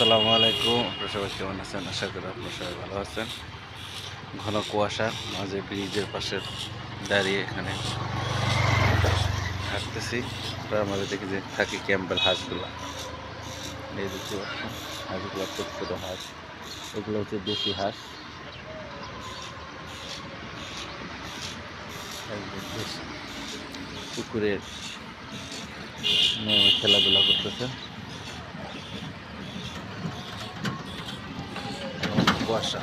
আসসালামু আলাইকুম। আপনারা সবাই কেমন আছেন? আশা করি আপনারা সবাই ভালো আছেন। ঘন কুয়াশা, মাঝে ব্রিজের পাশে দাঁড়িয়ে এখানে হাঁটতেছি। তার মাঝে দেখি যে থাকি ক্যাম্পের হাঁসগুলো। এই দেখতে পাচ্ছেন, হাঁসগুলো ছোট ছোট হাঁস। এগুলো হচ্ছে দেশি হাঁস। পুকুরের খেলাধুলা করতেছে। কুয়াশা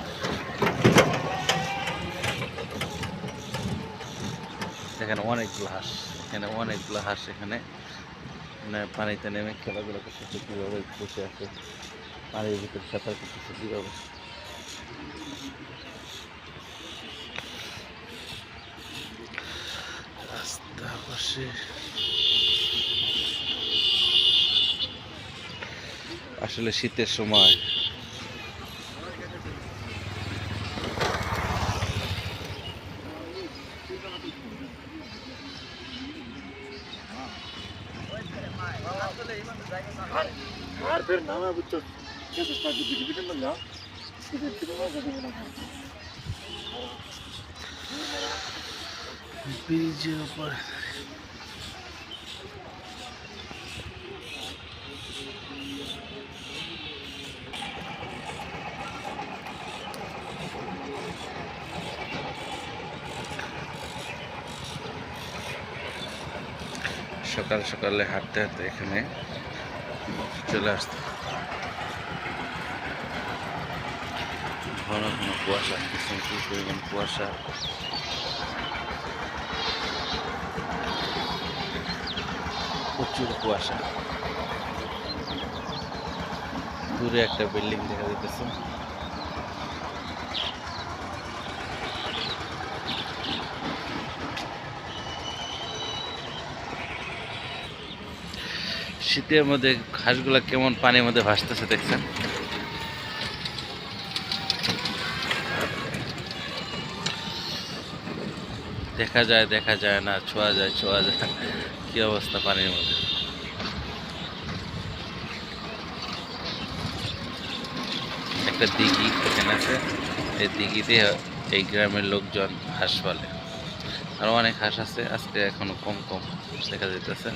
এখানে অনেকগুলো হাঁস এখানে অনেকগুলো হাঁস এখানে মানে পানিতে নেমে খেলাধুলা করতেছে কীভাবে বসে আছে? পানির ভিতরে সাঁতার করতেছে কীভাবে? রাস্তা পাশে। আসলে শীতের সময় আর ফের নামা বুঝছ? কেসে না না দিবি না। ব্রিজের উপর সকাল সকালে হাঁটতে হাঁটতে এখানে চলে আসতে ঘন ঘন কুয়াশা কি পরিমাণ কুয়াশা। প্রচুর কুয়াশা। দূরে একটা বিল্ডিং দেখা যাইতেছে। শীতের মধ্যে ঘাসগুলা কেমন পানির মধ্যে ভাসতেছে দেখছেন? দেখা যায় দেখা যায় না, ছোঁয়া যায় ছোঁয়া যায়। কি অবস্থা পানির মধ্যে? একটা দিঘি এখানে আছে। এই দিঘিতে এই গ্রামের লোকজন হাঁস পালে। আরও অনেক হাঁস আছে, আজকে এখনও কম কম দেখা যাইতেছে।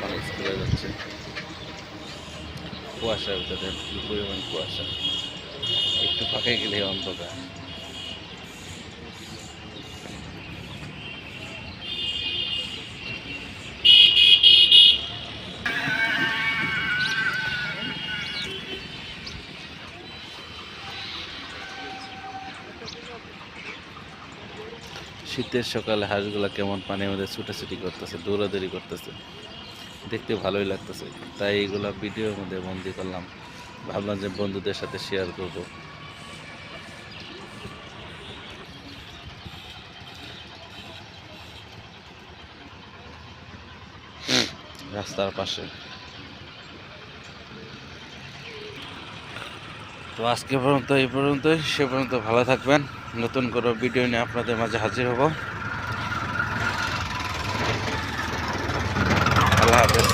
পানি স্কুলে যাচ্ছে কুয়াশা ভিতরে পরিমাণ কুয়াশা। একটু ফাঁকে গেলে অন্ধকার। শীতের সকালে হাঁসগুলা কেমন পানির মধ্যে ছুটাছুটি করতেছে, দৌড়াদৌড়ি করতেছে। দেখতে ভালোই লাগতেছে। তাই এইগুলা ভিডিওর মধ্যে বন্দি করলাম। ভাবলাম যে বন্ধুদের সাথে শেয়ার করব। রাস্তার পাশে। তো আজকে পর্যন্ত, এই পর্যন্তই। সে পর্যন্ত ভালো থাকবেন। নতুন কোনো ভিডিও নিয়ে আপনাদের মাঝে হাজির হব। আল্লাহ হাফেজ।